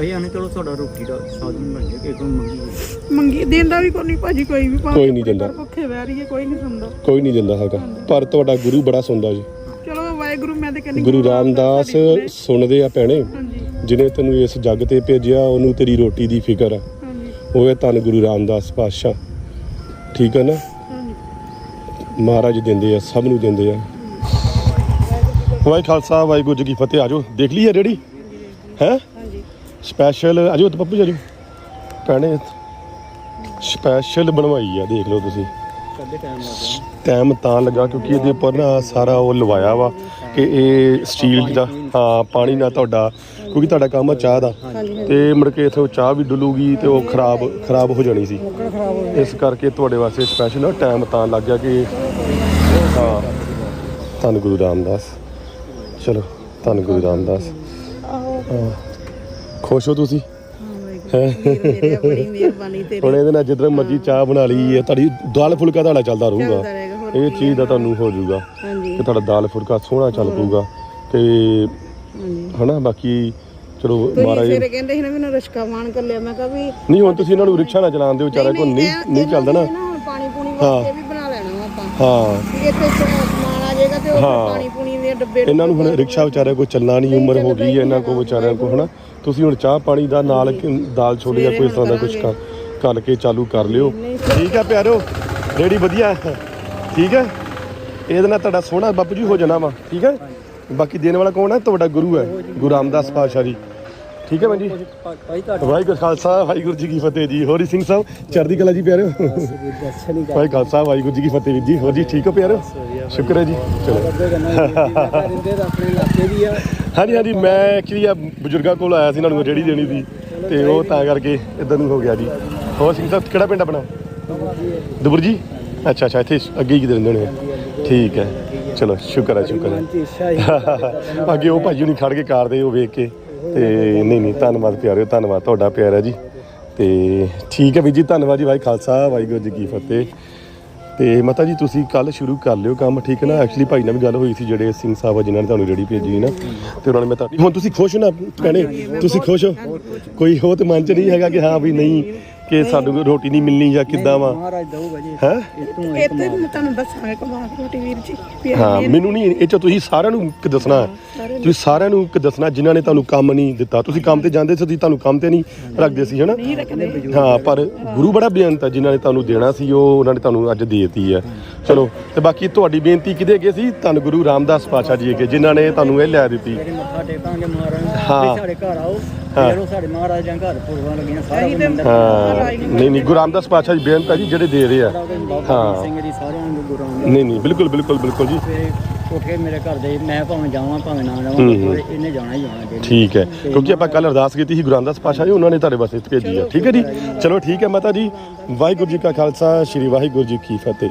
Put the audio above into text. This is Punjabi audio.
ਅਸੀਂ ਆਨੇ ਚਲੋ ਤੁਹਾਡਾ ਰੋਟੀ ਦਾ ਸਾਧਨ ਬਣ ਗਿਆ ਕਿ ਕੋਈ ਮੰਗੀ ਹੋਈ। ਮੰਗੀ ਦਿੰਦਾ ਵੀ ਕੋਈ ਨਹੀਂ ਭਾਜੀ ਕੋਈ ਵੀ ਭਾਵੇਂ ਕੋਈ ਨਹੀਂ ਆਪਣੇ ਦਿੰਦਾ। ਘਰ ਭੁੱਖੇ ਬਹਿ ਰਹੀਏ ਕੋਈ ਨਹੀਂ ਸੁਣਦਾ। ਕੋਈ ਨਹੀਂ ਦਿੰਦਾ ਹੈਗਾ। ਪਰ ਤੁਹਾਡਾ ਗੁਰੂ ਬੜਾ ਸੁਣਦਾ ਜੀ। ਚਲੋ ਵਾਹਿਗੁਰੂ ਮੈਂ ਤੇ ਕਹਿੰਦੀ ਗੁਰੂ ਰਾਮਦਾਸ ਸੁਣਦੇ ਆ ਭੈਣੇ ਹਾਂਜੀ। ਜਿਹਨੇ ਤੈਨੂੰ ਇਸ ਜੱਗ ਤੇ ਭੇਜਿਆ ਉਹਨੂੰ ਤੇਰੀ ਰੋਟੀ ਦੀ ਫਿਕਰ ਆ। ਹਾਂਜੀ। ਉਹ ਹੈ ਧੰਨ ਗੁਰੂ ਰਾਮਦਾਸ ਪਾਤਸ਼ਾਹ। ਠੀਕ ਹੈ ਨਾ? ਹਾਂਜੀ। ਮਹਾਰਾਜ ਦਿੰਦੇ ਆ ਸਭ ਨੂੰ ਦਿੰਦੇ ਆ। ਵਾਹਿ ਖਾਲਸਾ ਵਾਹਿਗੁਰੂ ਜੀ ਕੀ ਫਤਿਹ। ਆਜੋ ਦੇਖ ਲਈ ਹੈ ਰੇੜੀ ਹੈ? ਸਪੈਸ਼ਲ ਆਜੋ ਤੇ ਪੱਪੂ ਜੀ ਭੈਣੇ ਸਪੈਸ਼ਲ ਬਣਵਾਈ ਆ, ਦੇਖ ਲਓ ਤੁਸੀਂ। ਟਾਈਮ ਤਾਂ ਲੱਗਾ ਕਿਉਂਕਿ ਇਹਦੇ ਉੱਪਰ ਨਾ ਸਾਰਾ ਉਹ ਲਵਾਇਆ ਵਾ ਕਿ ਇਹ ਸਟੀਲ ਦਾ, ਹਾਂ, ਪਾਣੀ ਨਾ ਤੁਹਾਡਾ, ਕਿਉਂਕਿ ਤੁਹਾਡਾ ਕੰਮ ਆ ਚਾਹ ਦਾ। ਤੇ ਮੁੜ ਕੇ ਇਥੋਂ ਚਾਹ ਵੀ ਡੁੱਲੂਗੀ ਤੇ ਉਹ ਖਰਾਬ ਖਰਾਬ ਹੋ ਜਾਣੀ ਸੀ। ਇਸ ਕਰਕੇ ਤੁਹਾਡੇ ਵਾਸਤੇ ਸਪੈਸ਼ਲ ਨਾ ਟਾਈਮ ਤਾਂ ਲੱਗ ਗਿਆ ਕਿ, ਹਾਂ, ਧੰਨ ਗੁਰੂ ਰਾਮਦਾਸ। ਚਲੋ, ਧੰਨ ਗੁਰੂ ਰਾਮਦਾਸ। ਹਾਂ। ਖੁਸ਼ ਹੋ ਤੁਸੀਂ? ਮੇਰੇ ਬੜੀ ਮਿਹਰਬਾਨੀ ਤੇਰੀ। ਹੁਣ ਇਹਦੇ ਨਾਲ ਜਿੱਦਾਂ ਮਰਜ਼ੀ ਚਾਹ ਬਣਾ ਲਈ ਹੈ ਤੁਹਾਡੀ ਦਾਲ ਫੁਲਕਾ ਤੁਹਾਡਾ ਚੱਲਦਾ ਰਹੂਗਾ ਚੱਲਦਾ ਰਹੇਗਾ। ਹੋਰ ਇਹ ਚੀਜ਼ ਦਾ ਤੁਹਾਨੂੰ ਹੋ ਜਾਊਗਾ ਹਾਂਜੀ। ਕਿ ਤੁਹਾਡਾ ਦਾਲ ਫੁਲਕਾ ਸੋਹਣਾ ਚੱਲ ਪਊਗਾ। ਤੇ ਹਾਂਜੀ। ਹਨਾ ਬਾਕੀ ਚਲੋ ਤੁਸੀਂ ਮਹਾਰਾਜ ਸਵੇਰੇ ਕਹਿੰਦੇ ਸੀ ਨਾ ਮੈਨੂੰ ਰਿਸ਼ਕਾ ਮਾਨ ਕਰ ਲਿਆ ਮੈਂ ਕਿਹਾ ਵੀ ਨਹੀਂ ਹੁਣ ਤੁਸੀਂ ਇਹਨਾਂ ਨੂੰ ਰਿਕਸ਼ਾ ਨਾ ਚਲਾਉਣ ਦਿਓ ਵਿਚਾਰਾ ਕੋਈ ਨਹੀਂ ਇਹ- ਨਹੀਂ ਚੱਲਦਾ ਨਾ। ਇਹਨਾਂ ਨੇ ਹੁਣ ਪਾਣੀ ਪੂਣੀ ਵਾਸਤੇ ਵੀ ਬਣਾ ਲੈਣਾ ਵਾ ਆਪਾਂ। ਹਾਂ। ਵੀ ਇੱਥੇ ਸਮਾਨ ਆ ਜਾਏਗਾ ਤੇ ਉਹ ਹਾਂ। ਪਾਣੀ ਪੂਣੀ ਡੱਬੇ ਇਹਨਾਂ ਨੂੰ ਹੁਣ ਰਿਕਸ਼ਾ ਵਿਚਾਰਿਆਂ ਕੋਈ ਚੱਲਣਾ ਨਹੀਂ ਉਮਰ ਹੋ ਗਈ ਹੈ ਇਹਨਾਂ ਕੋ ਵਿਚਾਰਿਆਂ ਕੋ ਹਨਾ? ਤੁਸੀਂ ਹੁਣ ਚਾਹ ਪਾਣੀ ਦਾ ਨਾਲ ਕਿ- ਦਾਲ ਛੋਲੇ ਜਾਂ ਕੋਈ ਇਸ ਤਰ੍ਹਾਂ ਦਾ ਕੁਝ ਕਰ ਕਰ ਕੇ ਚਾਲੂ ਕਰ ਲਿਓ। ਠੀਕ ਹੈ ਪਿਆਰੋ? ਰੇੜੀ ਵਧੀਆ ਹੈ। ਠੀਕ ਹੈ? ਇਹਦੇ ਨਾਲ ਤੁਹਾਡਾ ਸੋਹਣਾ ਬਾਪੂ ਜੀ ਹੋ ਜਾਣਾ ਵਾ। ਠੀਕ ਹੈ? ਬਾਕੀ ਦੇਣ ਵਾਲਾ ਕੌਣ ਹੈ? ਤੁਹਾਡਾ ਗੁਰੂ ਹੈ। ਗੁਰੂ ਰਾਮਦਾਸ ਪਾਤਸ਼ਾਹ ਜੀ। ਠੀਕ ਹੈ ਜੀ। ਭਾਈ ਤੁਹਾਡੇ। ਵਾਹਿਗੁਰੂ ਖਾਲਸਾ ਵਾਹਿਗੁਰੂ ਜੀ ਕੀ ਫਤਿਹ ਜੀ। ਹੋਰੀ ਸਿੰਘ ਸਾਹਿਬ ਚੜ੍ਹਦੀ ਕਲਾ ਜੀ ਪਿਆਰਿਓ। ਵਾਹਿਗੁਰੂ ਖਾਲਸਾ ਵਾਹਿਗੁਰੂ ਜੀ ਕੀ ਫਤਿਹ ਵੀਰ ਜੀ। ਹੋਰ ਜੀ ਠੀਕ ਹੋ ਪਿਆਰਿਓ? ਸ਼ੁਕਰ ਹੈ ਜੀ। ਚਲੋ। ਦੀ ਹਾਂਜੀ ਹਾਂਜੀ ਮੈਂ ਐਕਚੁਅਲੀ ਆ ਬਜ਼ੁਰਗਾਂ ਕੋਲ ਆਇਆ ਸੀ ਇਹਨਾਂ ਨੂੰ ਰੇੜੀ ਦੇਣੀ ਸੀ। ਤੇ ਉਹ ਤਾਂ ਕਰਕੇ ਇਦਾਂ ਨੂੰ ਹੋ ਗਿਆ ਜੀ। ਹੋਰ ਸਿੰਘ ਸਾਹਿਬ ਕਿਹੜਾ ਪਿੰਡ ਆਪਣਾ? ਦਬੁਰ ਜੀ? ਅੱਛਾ ਅੱਛਾ ਇੱਥੇ ਅੱਗੇ ਹੀ ਹੋਣੇ ਆ। ਠੀਕ ਹੈ। ਚਲੋ ਸ਼ੁਕਰ ਹੈ ਸ਼ੁਕਰ ਹੈ। ਅੱਗੇ ਉਹ ਭਾਈ ਹੁਣੀ ਖੜ ਕੇ ਕਰਦੇ ਉਹ ਵੇਖ ਕੇ ਤੇ ਨਹੀਂ ਨਹੀਂ ਧੰਨਵਾਦ ਪਿਆਰਿਓ ਧੰਨਵਾਦ ਤੁਹਾਡਾ ਪਿਆਰ ਹੈ ਜੀ। ਤੇ ਠੀਕ ਹੈ ਵੀਰ ਜੀ ਧੰਨਵਾਦ ਜੀ ਭਾਈ ਖਾਲਸਾ ਵਾਹਿਗੁਰੂ ਜੀ ਕੀ ਫਤਿਹ। ਤੇ ਮਾਤਾ ਜੀ ਤੁਸੀਂ ਕੱਲ ਸ਼ੁਰੂ ਕਰ ਲਿਓ ਕੰਮ ਠੀਕ ਹੈ ਨਾ? ਐਕਚੁਅਲੀ ਭਾਈ ਨਾਲ ਵੀ ਗੱਲ ਹੋਈ ਸੀ ਜਿਹੜੇ ਸਿੰਘ ਸਾਹਿਬ ਆ ਜਿਨ੍ਹਾਂ ਨੇ ਤੁਹਾਨੂੰ ਰੇੜੀ ਭੇਜੀ ਨਾ। ਤੇ ਉਹਨਾਂ ਨੇ ਮੈਂ ਤਾਂ ਹੁਣ ਤੁਸੀਂ ਖੁਸ਼ ਹੋ ਨਾ ਭੈਣੇ? ਤੁਸੀਂ ਖੁਸ਼ ਹੋ? ਕੋਈ ਹੋ ਤੇ ਮਨ ਚ ਨਹੀਂ ਹੈਗਾ ਕਿ ਹਾਂ ਵੀ ਨਹੀਂ। ਕਿ ਸਾਨੂੰ ਰੋਟੀ ਨਹੀਂ ਮਿਲਣੀ ਜਾਂ ਕਿੱਦਾਂ ਵਾ? ਮਹਾਰਾਜ ਦਊਗਾ ਜੀ। ਹੈ? ਇਤੋਂ ਇੱਥੇ ਵੀ ਮੈਂ ਤੁਹਾਨੂੰ ਦੱਸਾਂਗਾ ਕਮਾਲ ਰੋਟੀ ਵੀਰ ਜੀ। ਵੀ ਇਹ ਹਾਂ ਮੈਨੂੰ ਨਹੀਂ ਇਹ ਚ ਤੁਸੀਂ ਸਾਰਿਆਂ ਨੂੰ ਇੱਕ ਦੱਸਣਾ ਤੁਸੀਂ ਸਾਰਿਆਂ ਨੂੰ ਇੱਕ ਦੱਸਣਾ ਜਿਨ੍ਹਾਂ ਨੇ ਤੁਹਾਨੂੰ ਕੰਮ ਨਹੀਂ ਦਿੱਤਾ। ਤੁਸੀਂ ਕੰਮ ਤੇ ਜਾਂਦੇ ਸੀ ਤੁਸੀਂ ਤੁਹਾਨੂੰ ਕੰਮ ਤੇ ਨਹੀਂ ਰੱਖਦੇ ਸੀ ਹਨਾ? ਨਹੀਂ ਰੱਖਦੇ। ਹਾਂ ਪਰ ਗੁਰੂ ਬੜਾ ਬੇਅੰਤ ਹੈ ਜਿਨ੍ਹਾਂ ਨੇ ਤੁਹਾਨੂੰ ਦੇਣਾ ਸੀ ਉਹ ਉਹਨਾਂ ਨੇ ਤੁਹਾਨੂੰ ਅੱਜ ਦੇਤੀ ਹੈ। ਚਲੋ ਤੇ ਬਾਕੀ ਤੁਹਾਡੀ ਬੇਨਤੀ ਕਿਹਦੇ ਅੱਗੇ ਸੀ? ਧੰਨ ਗੁਰੂ ਰਾਮਦਾਸ ਪਾਤਸ਼ਾਹ ਜੀ ਅੱਗੇ ਜਿਨ੍ਹਾਂ ਨੇ ਤੁਹਾਨੂੰ ਇਹ ਲੈ ਦਿੱਤੀ। ਮੱਥਾ ਟੇਕਾਂਗੇ ਮਹਾਰਾਜ। ਨੂੰ ਹਾਂ। ਵੀ ਸਾਡੇ ਘਰ ਆਓ। ਹਾਂ। ਜਦੋਂ ਸਾਡੇ ਮਹਾਰਾਜ ਦੀਆਂ ਘਰ ਪੁਰਵਾਂ ਲੱਗੀਆਂ ਸਾਰਾ ਅਸੀਂ ਕੁਝ ਤੇ ਅੰਦਰ ਹਾਂ। ਨਹੀਂ ਨਹੀਂ ਗੁਰੂ ਰਾਮਦਾਸ ਪਾਤਸ਼ਾਹ ਜੀ ਬੇਅੰਤ ਹੈ ਜੀ ਜਿਹੜੇ ਦੇ ਰਹੇ ਆ। ਬਾਬਾ ਹਾਂ। ਸਿੰਘ ਜੀ ਸਾਰਿਆਂ ਨੂੰ ਗੁਰਾਂ ਨਹੀਂ ਨਹੀਂ ਬਿਲਕੁਲ ਬਿਲਕੁਲ ਬਿਲਕੁਲ ਜੀ। ਤੇ ਮੇਰੇ ਘਰ ਦੇ ਮੈਂ ਭਾਵੇਂ ਜਾਵਾਂ ਭਾਵੇਂ ਨਾ ਜਾਵਾਂ ਹੂੰ, ਹੂੰ। ਪਰ ਇਹਨੇ ਜਾਣਾ ਹੀ ਜਾਣਾ ਠੀਕ ਹੈ। ਕਿਉਂਕਿ ਆਪਾਂ ਕੱਲ ਅਰਦਾਸ ਕੀਤੀ ਸੀ ਗੁਰੂ ਰਾਮਦਾਸ ਪਾਤਸ਼ਾਹ ਜੀ ਉਹਨਾਂ ਨੇ ਤੁਹਾਡੇ ਵਾਸਤੇ ਭੇਜੀ ਹੈ ਠੀਕ ਹੈ ਜੀ। ਚਲੋ ਠੀਕ ਹੈ ਮਾਤਾ ਜੀ। ਵਾਹਿਗੁਰੂ ਜੀ ਕਾ ਖਾਲਸਾ ਸ੍ਰੀ ਵਾਹਿਗੁਰੂ ਜੀ ਕੀ ਫਤਿਹ।